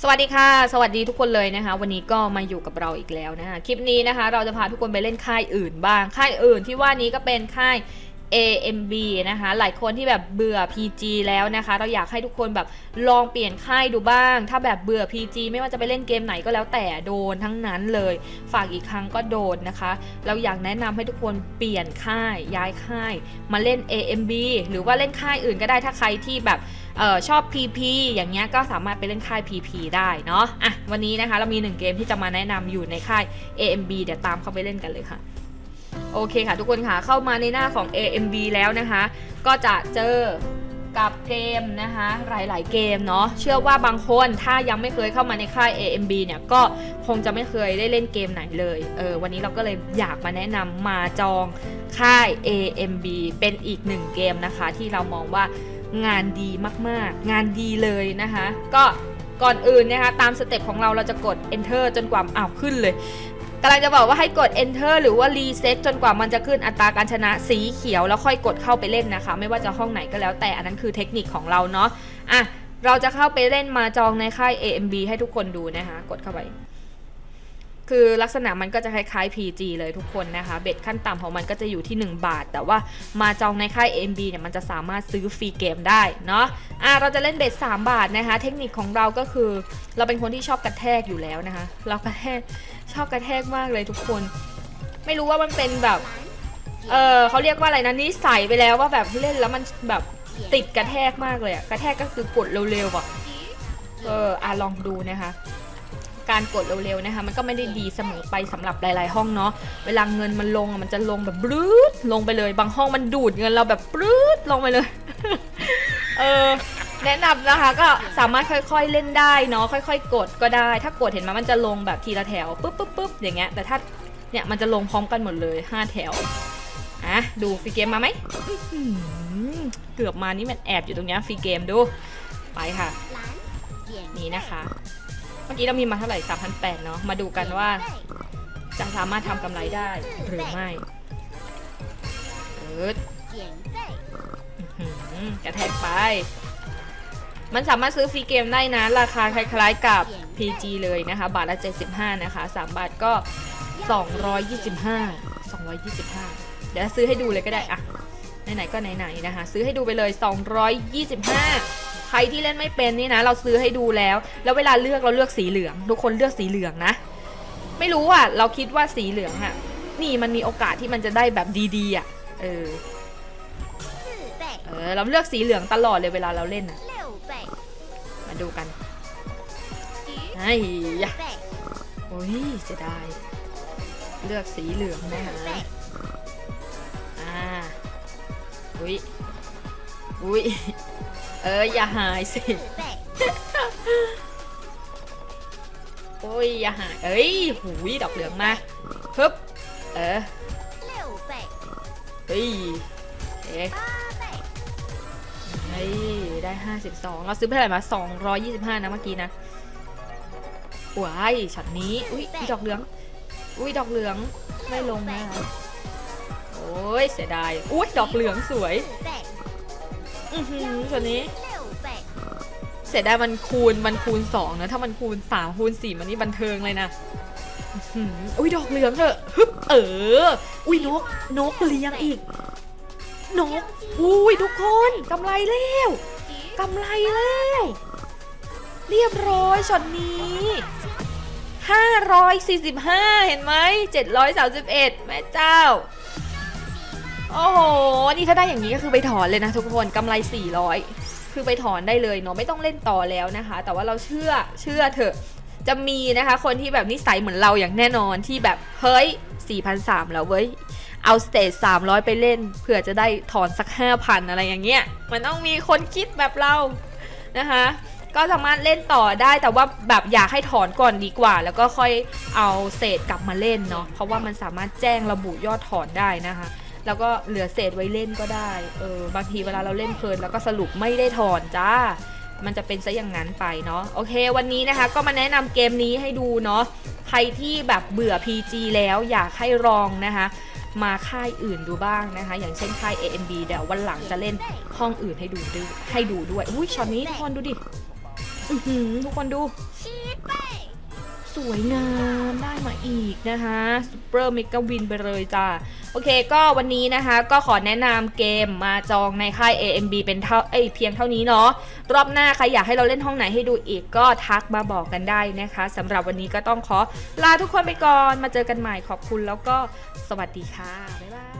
สวัสดีค่ะ สวัสดีทุกคนเลยนะคะ วันนี้ก็มาอยู่กับเราอีกแล้วนะคะคลิปนี้นะคะ เราจะพาทุกคนไปเล่นค่ายอื่นบ้าง ค่ายอื่นที่ว่านี้ก็เป็นค่าย AMB นะคะ หลายคนที่แบบเบื่อ PG แล้วนะคะ เราอยากให้ทุกคนแบบลองเปลี่ยนค่ายดูบ้าง ถ้าแบบเบื่อ PG ไม่ว่าจะไปเล่นเกมไหนก็แล้วแต่โดนทั้งนั้นเลย ฝากอีกครั้งก็โดนนะคะ เราอยากแนะนำให้ทุกคนเปลี่ยนค่ายย้ายค่าย มาเล่น AMB หรือว่าเล่นค่ายอื่นก็ได้ถ้าใครที่แบบออชอบ PP อย่างเงี้ยก็สามารถไปเล่นค่าย PP ได้เนาะอะวันนี้นะคะเรามีหนึ่งเกมที่จะมาแนะนำอยู่ในค่าย AMB เดี๋ยวตามเข้าไปเล่นกันเลยค่ะ โอเคค่ะ ทุกคนค่ะเข้ามาในหน้าของ AMB แล้วนะคะ ก็จะเจอกับเกมนะคะหลาย ๆ เกมเนาะเชื่อว่าบางคนถ้ายังไม่เคยเข้ามาในค่าย AMB เนี่ยก็คงจะไม่เคยได้เล่นเกมไหนเลยเออวันนี้เราก็เลยอยากมาแนะนำมาจองค่าย AMB เป็นอีกหนึ่งเกมนะคะ ที่เรามองว่างานดีมาก ๆ งานดีเลยนะคะ ก็ก่อนอื่นนะคะตามสเต็ปของเราเราจะกด enter จนกว่าอ้าวขึ้นเลย กำลังจะบอกว่าให้กด enter หรือว่า reset จนกว่ามันจะขึ้นอัตราการชนะสีเขียว แล้วค่อยกดเข้าไปเล่นนะคะ ไม่ว่าจะห้องไหนก็แล้วแต่อันนั้นคือเทคนิคของเราเนาะอะเราจะเข้าไปเล่นมาจองในค่าย AMB ให้ทุกคนดูนะคะ กดเข้าไป คือลักษณะมันก็จะคล้ายๆ PG เลยทุกคนนะคะ เบ็ดขั้นต่ำของมันก็จะอยู่ที่ 1 บาท แต่ว่ามาจองในค่าย MB เนี่ยมันจะสามารถซื้อฟรีเกมได้เนาะอะเราจะเล่นเบ็ด3 บาทนะคะ เทคนิคของเราก็คือ เราเป็นคนที่ชอบกระแทกอยู่แล้วนะคะ เรากระแทกชอบกระแทกมากเลยทุกคน ไม่รู้ว่ามันเป็นแบบ เออเขาเรียกว่าอะไรนะนิสัยไปแล้วว่าแบบเล่นแล้วมันแบบติดกระแทกมากเลยอะกระแทกก็คือกดเร็วๆอะเอออะลองดูนะคะ การกดเร็วๆนะคะมันก็ไม่ได้ดีเสมอไปสำหรับหลาย ๆ ห้องเนาะเวลาเงินมันลงมันจะลงแบบบลื้ดลงไปเลย บางห้องมันดูดเงินเราแบบบลื้ดลงไปเลยเออแนะนำนะคะก็สามารถค่อยๆเล่นได้เนาะค่อย ๆ กดก็ได้ ถ้ากดเห็นไหมมันจะลงแบบทีละแถวปุ๊บปุ๊บปุ๊บอย่างเงี้ยแต่ถ้าเนี่ยมันจะลงพร้อมกันหมดเลย 5 แถวอะดูฟรีเกมมาไหมเกือบมานี่มันแอบอยู่ตรงเนี้ยฟรีเกมดูไปค่ะนี่นะคะ เมื่อกี้เรามีมาเท่าไหร่3,800เนาะ มาดูกันว่า จะสามารถทำกำไรได้หรือไม่เกิดอื้อหือกระแทกไป มันสามารถซื้อฟรีเกมได้นะ ราคาคล้ายๆกับ PG เลยนะคะ บาทละ 75 นะคะ 3 บาทก็ 225 225 เดี๋ยวซื้อให้ดูเลยก็ได้อะไหนๆก็ไหนๆนะคะ ซื้อให้ดูไปเลย 225 รที่เล่นไม่เป็นนี่นะ เราซื้อให้ดูแล้ว แล้วเวลาเลือกเราเลือกสีเหลือง ทุกคนเลือกสีเหลืองนะ ไม่รู้อะเราคิดว่าสีเหลืองอะ นี่มันมีโอกาสที่มันจะได้แบบดีๆอะ เออ เออ เราเลือกสีเหลืองตลอดเลยเวลาเราเล่นอะ มาดูกันไอ้ยะโอ้ยเสียดายเลือกสีเหลืองนะคะอ่าอุ้ยอุ้ย เอออย่าหายสิ โอ้ยอย่าหายเอ้ยหูยดอกเหลืองมาฮึบเออเฮ้ยเอ๊ะเฮ้ยได้ 52 เราซื้อไปเท่าไหร่มา 225 นะเมื่อกี้นะว้ายช็อตนี้ อุ้ยดอกเหลือง อุ้ยดอกเหลือง ไม่ลงนะโอ้ยเสียดายอุ้ยดอกเหลืองสวย อือหือช็อตนี้ เสียดายมันคูณมันคูณสองนะ ถ้ามันคูณสามคูณสี่มันนี่บันเทิงเลยนะอุ้ยดอกเหลืองเถอะฮึบเออ อุ้ยนกนกเลี้ยงอีก นก อุ้ยทุกคนกำไรแล้วกำไรแล้วเรียบร้อยช็อตนี้545 เห็นไหม731 แม่เจ้า โอ้โห นี่ถ้าได้อย่างนี้ก็คือไปถอนเลยนะทุกคนกำไร 400 คือไปถอนได้เลยเนาะไม่ต้องเล่นต่อแล้วนะคะ แต่ว่าเราเชื่อเชื่อเถอะจะมีนะคะ คนที่แบบนิสัยเหมือนเราอย่างแน่นอนที่แบบเฮ้ย 4,300 แล้วเว้ย เอาสเตจ300 ไปเล่นเผื่อจะได้ถอนสัก 5,000 อะไรอย่างเงี้ย มันต้องมีคนคิดแบบเรานะคะก็สามารถเล่นต่อได้แต่ว่าแบบอยากให้ถอนก่อนดีกว่า แล้วก็ค่อยเอาเศษกลับมาเล่นเนาะเพราะว่ามันสามารถแจ้งระบุยอดถอนได้นะคะ แล้วก็เหลือเศษไว้เล่นก็ได้ เออบางทีเวลาเราเล่นเพลินแล้วก็สรุปไม่ได้ถอนจ้า มันจะเป็นซะอย่างนั้นไปเนาะ โอเค วันนี้นะคะ ก็มาแนะนำเกมนี้ให้ดูเนาะ ใครที่แบบเบื่อ PG แล้วอยากให้ลองนะคะมาค่ายอื่นดูบ้างนะคะ อย่างเช่นค่าย AMB เดี๋ยววันหลังจะเล่นห้องอื่นให้ดูด้วยให้ดูด้วย อุ้ยช็อตนี้ทุกคนดูดิอือหือทุกคนดู สวยงามได้มาอีกนะคะซูเปอร์เมกาวินไปเลยจ้าโอเค ก็วันนี้นะคะก็ขอแนะนำเกมมาจองในค่าย AMB เป็นเท่าเอ้ยเพียงเท่านี้เนาะรอบหน้าใครอยากให้เราเล่นห้องไหนให้ดูอีกก็ทักมาบอกกันได้นะคะสำหรับวันนี้ก็ต้องขอลาทุกคนไปก่อนมาเจอกันใหม่ขอบคุณแล้วก็สวัสดีค่ะบ๊ายบาย